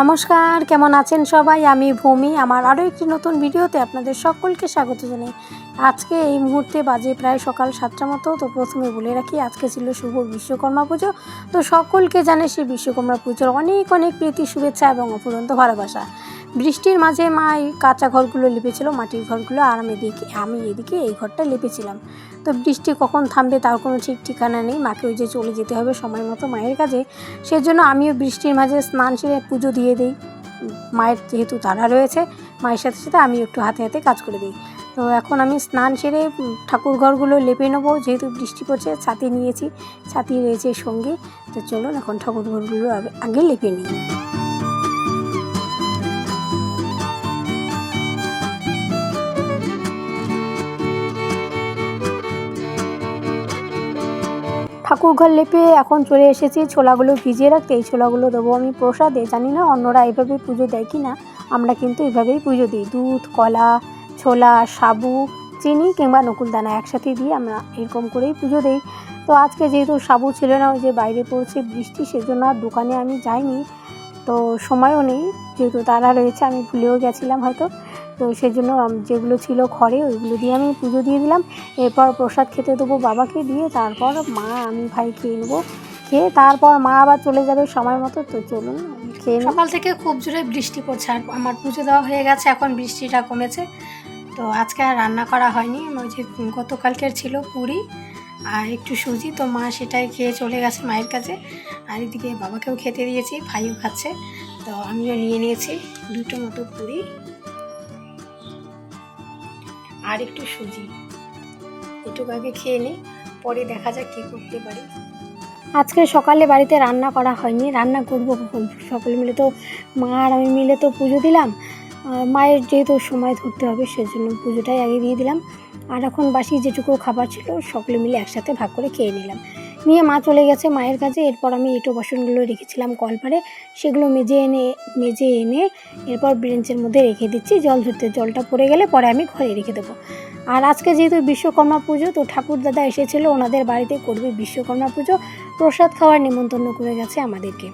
নমস্কার, কেমন আছেন সবাই? আমি ভূমি। আমার আরও একটি নতুন ভিডিওতে আপনাদের সকলকে স্বাগত জানাই। আজকে এই মুহূর্তে বাজে প্রায় সকাল সাতটা মতো, তো প্রথমে বলে রাখি, আজকে ছিল শুভ বিশ্বকর্মা পুজো। তো সকলকে জানে সেই বিশ্বকর্মা পুজোর অনেক অনেক প্রীতি, শুভেচ্ছা এবং অফুরন্ত ভালোবাসা। বৃষ্টির মাঝে মা এই কাঁচা ঘরগুলো লিপেছিল, মাটির ঘরগুলো, আর আমি এদিকে আমি এদিকে এই ঘরটা লিপেছিলাম। তো বৃষ্টি কখন থামবে তার কোনো ঠিক ঠিকানা নেই। মাকে ওই যে চলে যেতে হবে সময় মতো মায়ের কাছে। সেজন্য আমিও বৃষ্টির মাঝে স্নান সেরে পুজো দিয়ে দিই। মায়ের যেহেতু তারা রয়েছে, মায়ের সাথে সাথে আমি একটু হাতে হাতে কাজ করে দিই। তো এখন আমি স্নান সেরে ঠাকুর ঘরগুলো লেপে নেব। যেহেতু বৃষ্টি পড়ছে, ছাতি নিয়েছি, ছাতি রয়েছে সঙ্গে। তো চলুন এখন ঠাকুর ঘরগুলো আগে- লেপে নিই। ঠাকুর ঘর লেপে এখন চলে এসেছি, ছোলাগুলো ভিজিয়ে রাখতে। এই ছোলাগুলো দেবো আমি প্রসাদে। জানি না অন্যরা এভাবে পুজো দেয় কি না আমরা কিন্তু এভাবেই পুজো দিই। দুধ, কলা, ছোলা, সাবু, চিনি কিংবা নকুলদানা একসাথে দিয়ে আমরা এরকম করেই পুজো দিই। তো আজকে যেহেতু সাবু ছিল না, ওই যে বাইরে পড়ছে বৃষ্টি, সেজন্য আর দোকানে আমি যাইনি। তো সময়ও নেই, যেহেতু তারা রয়েছে, আমি ভুলেও গেছিলাম হয়তো। তো সেই জন্য যেগুলো ছিল ঘরে, ওইগুলো দিয়ে আমি পুজো দিয়ে দিলাম। এরপর প্রসাদ খেতে দেবো বাবাকে দিয়ে, তারপর মা আমি ভাই খেয়ে নেব। খেয়ে তারপর মা আবার চলে যাবে সময় মতো, তো চলুন খেয়ে সকাল থেকে খুব জোরে বৃষ্টি পড়ছে, আর আমার পুজো দেওয়া হয়ে গেছে, এখন বৃষ্টিটা কমেছে। তো আজকে আর রান্না করা হয়নি, ওই যে গতকালকের ছিল পুরি আর একটু সুজি, তো মা সেটাই খেয়ে চলে গেছে মায়ের কাছে। আর এদিকে বাবাকেও খেতে দিয়েছি, ভাইও খাচ্ছে। তো আমিও নিয়ে নিয়েছি দুটো মতো পুরি। আর একটু সুজি। এটুকু আগে খেয়ে নিই পরে দেখা যাক কী করতে পারি। আজকে সকালে বাড়িতে রান্না করা হয়নি, রান্না করব কখন? সকলে মিলে তো, মা আর আমি মিলে তো পুজো দিলাম। মায়ের যেহেতু সময় ধরতে হবে, সেজন্য পুজোটাই আগে দিয়ে দিলাম। আর এখন বাসি যেটুকু খাবার ছিল, সকলে মিলে একসাথে ভাগ করে খেয়ে নিলাম। নিয়ে মা চলে গেছে মায়ের কাছে। এরপর আমি এঁটো বাসনগুলো রেখেছিলাম কলপারে। সেগুলো মেজে এনে মেজে এনে এরপর ব্রেঞ্চের মধ্যে রেখে দিচ্ছি। জল ধরতে, জলটা পড়ে গেলে পরে আমি ঘরে রেখে দেবো। আর আজকে যেহেতু বিশ্বকর্মা পুজো, তো ঠাকুর দাদা এসেছিল, ওনাদের বাড়িতে করবে বিশ্বকর্মা পুজো। প্রসাদ খাওয়ার নেমন্তন্ন করে গেছে আমাদেরকে।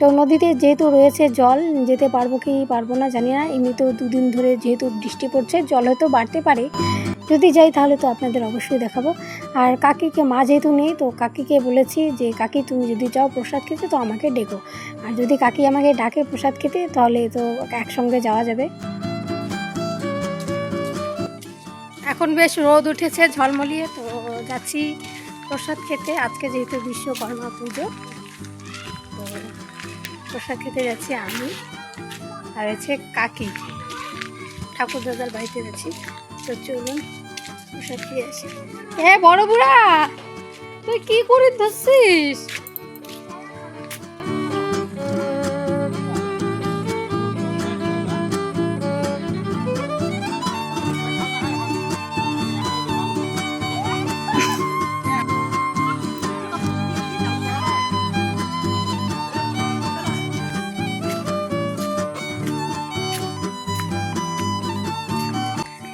তো নদীতে যেহেতু রয়েছে জল, যেতে পারব কি পারব না জানি না। এমনিতেও দুদিন ধরে যেহেতু বৃষ্টি পড়ছে, জল হয়তো বাড়তে পারে। যদি যাই তাহলে তো আপনাদের অবশ্যই দেখাবো। আর কাকিকে, মা যেহেতু নেই, তো কাকিকে বলেছি যে, কাকি, তুমি যদি যাও প্রসাদ খেতে, তো আমাকে ডেকো। আর যদি কাকি আমাকে ডাকে প্রসাদ খেতে, তাহলে তো একসঙ্গে যাওয়া যাবে। এখন বেশ রোদ উঠেছে ঝলমলিয়ে, তো যাচ্ছি প্রসাদ খেতে। আজকে যেহেতু বিশ্বকর্মা পুজো, তো প্রসাদ খেতে যাচ্ছি আমি। আর হচ্ছে কাকি ঠাকুর দাদার বাড়িতে যাচ্ছি। চলুন এ বড় বুড়া তুই কি করে ধরছিস?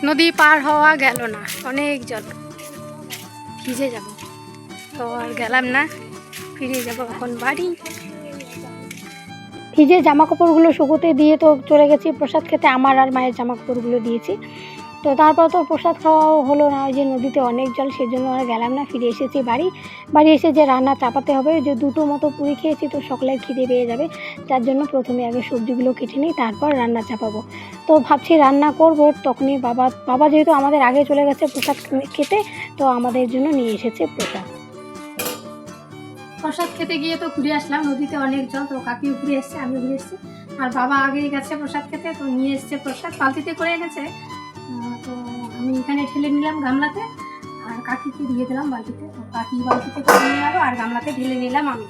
নদী পার হওয়া গেল না, অনেক জল। ভিজে যাব। তো আর গেলাম না, ফিরে যাব এখন বাড়ি। ভিজে জামা কাপড়গুলো শুকোতে দিয়ে তো চলে গেছি, প্রসাদ খেতে আমার আর মায়ের জামা কাপড়গুলো দিয়েছি। তো তারপর তো প্রসাদ খাওয়াও হলো না, ওই যে নদীতে অনেক জল, সেজন্য আর গেলাম না, ফিরে এসেছি বাড়ি। বাড়ি এসে যে রান্না চাপাতে হবে যে দুটো মতো পুরি খেয়েছি তো সকলের খিদে পেয়ে যাবে যার জন্য প্রথমে আগে সবজিগুলো কেটে নিই, তারপর রান্না চাপাবো। তো ভাবছি রান্না করব, তখনই বাবা বাবা যেহেতু আমাদের আগে চলে গেছে প্রসাদ খেতে, তো আমাদের জন্য নিয়ে এসেছে প্রসাদ। প্রসাদ খেতে গিয়ে তো ঘুরে আসলাম, নদীতে অনেক জল, তো কাকি ঘুরে এসছে আমি ঘুরে এসছি। আর বাবা আগেই গেছে প্রসাদ খেতে, তো নিয়ে এসছে প্রসাদ, বালতিতে করে এনেছে। তো আমি এখানে ঢেলে নিলাম গামলাতে, আর কাকিকে দিয়ে দিলাম বালতিতে। কাকি বালতিতে করে নিয়ে যাব আর গামলাতে ঢেলে নিলাম আমি।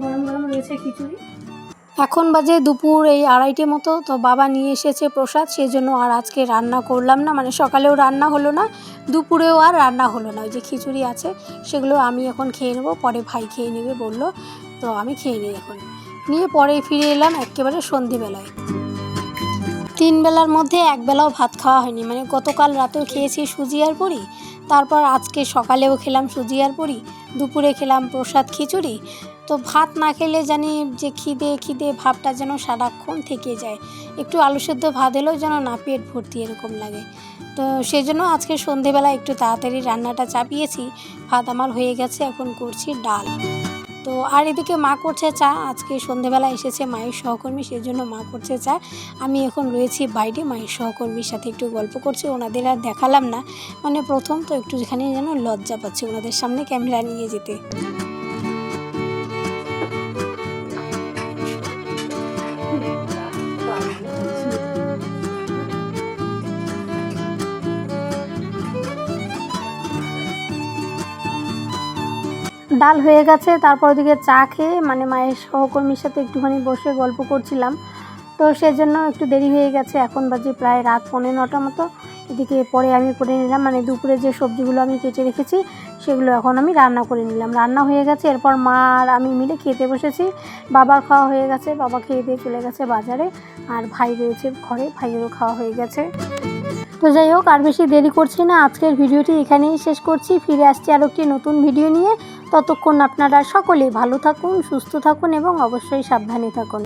গরম গরম রয়েছে খিচুড়ি। এখন বাজে দুপুর এই আড়াইটে মতো, তো বাবা নিয়ে এসেছে প্রসাদ সেই জন্য আর আজকে রান্না করলাম না। মানে সকালেও রান্না হলো না, দুপুরেও আর রান্না হলো না। ওই যে খিচুড়ি আছে, সেগুলো আমি এখন খেয়ে নেব। পরে ভাই খেয়ে নেবে বলল, তো আমি খেয়ে নিই এখন। নিয়ে পরে ফিরে এলাম একেবারে সন্ধেবেলায়। তিন বেলার মধ্যে এক বেলাও ভাত খাওয়া হয়নি। মানে গতকাল রাতেও খেয়েছি সুজি আর পুরি, তারপর আজকে সকালেও খেলাম সুজি আর পুরি, দুপুরে খেলাম প্রসাদ খিচুড়ি। তো ভাত না খেলে জানি যে খিদে খিদে ভাবটা যেন সারাক্ষণ থেকে যায়। একটু আলু সেদ্ধ ভাত এলেও যেন না পেট ভর্তি এরকম লাগে। তো সেই জন্য আজকে সন্ধেবেলা একটু তাড়াতাড়ি রান্নাটা চাপিয়েছি। ভাত আমার হয়ে গেছে, এখন করছি ডাল। তো আর এদিকে মা করছে চা। আজকে সন্ধেবেলা এসেছে মায়ের সহকর্মী সেই জন্য মা করছে চা। আমি এখন রয়েছি বাইরে, মায়ের সহকর্মীর সাথে একটু গল্প করছি, ওনাদের আর দেখালাম না। মানে প্রথম তো একটু যেখানে যেন লজ্জা পাচ্ছি ওনাদের সামনে ক্যামেরা নিয়ে যেতে। ডাল হয়ে গেছে, তারপর ওদিকে চা খেয়ে মানে মায়ের সহকর্মীর সাথে একটুখানি বসে গল্প করছিলাম। তো সেজন্য একটু দেরি হয়ে গেছে, এখন বাজে প্রায় রাত পনেরো নটা মতো। এদিকে পরে আমি করে নিলাম মানে দুপুরে যে সবজিগুলো আমি কেটে রেখেছি, সেগুলো এখন আমি রান্না করে নিলাম। রান্না হয়ে গেছে, এরপর মা আর আমি মিলে খেতে বসেছি। বাবার খাওয়া হয়ে গেছে, বাবা খেয়ে দিয়ে চলে গেছে বাজারে। আর ভাই রয়েছে ঘরে, ভাইয়েরও খাওয়া হয়ে গেছে। তো যাই হোক, আর বেশি দেরি করছি না। আজকের ভিডিওটি এখানেই শেষ করছি। ফিরে আসছি আরও একটি নতুন ভিডিও নিয়ে। ততক্ষণ আপনারা সকলেই ভালো থাকুন, সুস্থ থাকুন এবং অবশ্যই সাবধানে থাকুন।